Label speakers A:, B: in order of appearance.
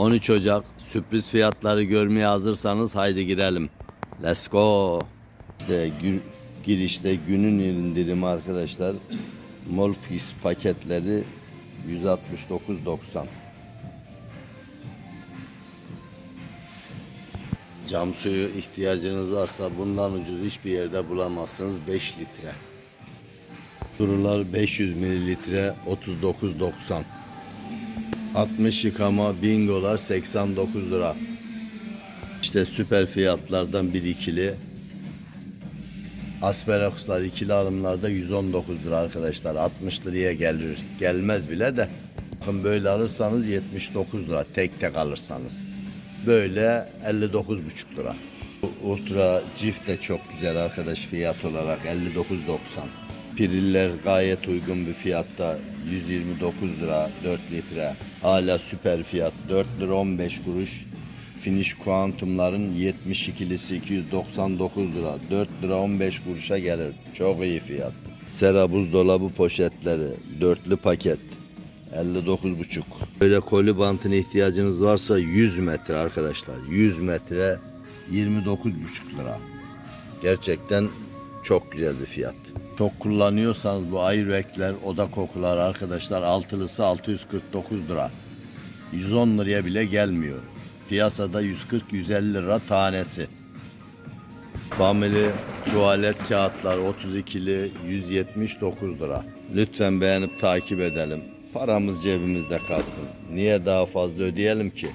A: 13 Ocak sürpriz fiyatları görmeye hazırsanız haydi girelim. Let's go. İşte gir- girişte günün indirimi arkadaşlar. Molfix paketleri 169.90. Cam suyu ihtiyacınız varsa bundan ucuz hiçbir yerde bulamazsınız 5 litre. Durular 500 mililitre 39.90. 60 yıkama bingolar 89 lira. İşte süper fiyatlardan bir ikili. Asperakuslar ikili alımlarda 119 lira arkadaşlar. 60 liraya gelir. Gelmez bile de. Bakın böyle alırsanız 79 lira. Tek tek alırsanız. Böyle 59,5 lira. Ultra Cift de çok güzel arkadaş fiyat olarak 59.90. Piriller gayet uygun bir fiyatta 129 lira 4 litre. Hala süper fiyat 4 lira 15 kuruş. Finish Quantum'ların 72'lisi 299 lira. 4 lira 15 kuruşa gelir. Çok iyi fiyat. Sera buzdolabı poşetleri dörtlü paket 59,5. Böyle koli bantına ihtiyacınız varsa 100 metre arkadaşlar. 100 metre 29,5 lira. Gerçekten çok güzel bir fiyat. Çok kullanıyorsanız bu Ayrekler, oda kokular arkadaşlar altılısı 649 lira. 110 liraya bile gelmiyor. Piyasada 140-150 lira tanesi. Family tuvalet kağıtlar 32'li 179 lira. Lütfen beğenip takip edelim. Paramız cebimizde kalsın. Niye daha fazla ödeyelim ki?